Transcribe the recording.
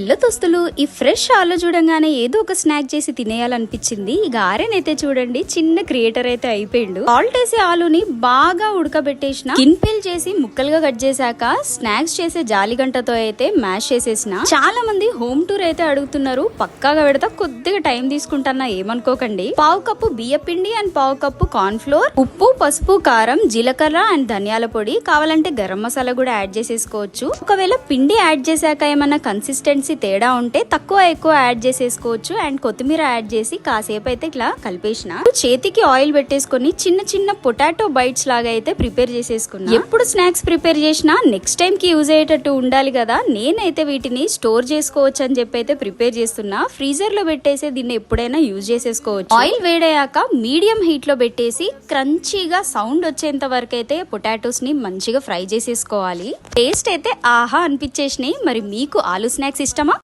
Hello తొస్తులు ఈ fresh ఆలు చూడంగానే ఏదో ఒక స్నాక్ చేసి తినేయాలనిపించింది. ఇక ఆరెనైతే చూడండి చిన్న క్రియేటర్ అయితే అయిపోయిండు. సాల్ట్ వేసి ఆలుని బాగా ఉడకబెట్టేసిన కిన్పిల్ చేసి ముక్కలుగా కట్ చేశాక స్నాక్స్ చేసే జాలిగంటతో అయితే మ్యాష్ చేసేసిన. చాలా మంది హోమ్ టూర్ అయితే అడుగుతున్నారు పక్కాగా పెడతా కొద్దిగా టైం తీసుకుంటానా ఏమనుకోకండి. పావు కప్పు బియ్య పిండి అండ్ పావు కప్పు కార్న్ ఫ్లోర్ ఉప్పు పసుపు కారం జీలకర్ర అండ్ ధనియాల పొడి. కావాలంటే గరం మసాలా కూడా యాడ్ చేసేసుకోవచ్చు. ఒకవేళ పిండి యాడ్ చేశాక ఏమన్నా కన్సిస్టెన్సీ తేడా ఉంటే తక్కువ ఎక్కువ యాడ్ చేసేసుకోవచ్చు అండ్ కొత్తిమీర యాడ్ చేసి కాసేపు అయితే ఇట్లా కలిపేసిన. చేతికి ఆయిల్ పెట్టేసుకొని చిన్న చిన్న పొటాటో బైట్స్ లాగా అయితే ప్రిపేర్ చేసేసుకున్నా. ఎప్పుడు స్నాక్స్ ప్రిపేర్ చేసినా నెక్స్ట్ టైం కి యూజ్ అయ్యేటట్టు ఉండాలి కదా నేనైతే వీటిని స్టోర్ చేసుకోవచ్చు అని చెప్పి అయితే ప్రిపేర్ చేస్తున్నా. ఫ్రీజర్లో పెట్టేసి దీన్ని ఎప్పుడైనా యూజ్ చేసేసుకోవచ్చు. ఆయిల్ వేడయ్యాక మీడియం హీట్లో పెట్టేసి క్రంచీగా సౌండ్ వచ్చేంత వరకు అయితే పొటాటోస్ని మంచిగా ఫ్రై చేసేసుకోవాలి. టేస్ట్ అయితే ఆహా అనిపించేసినాయి. మరి మీకు ఆలు స్నాక్స్ ఇష్టం ちゃま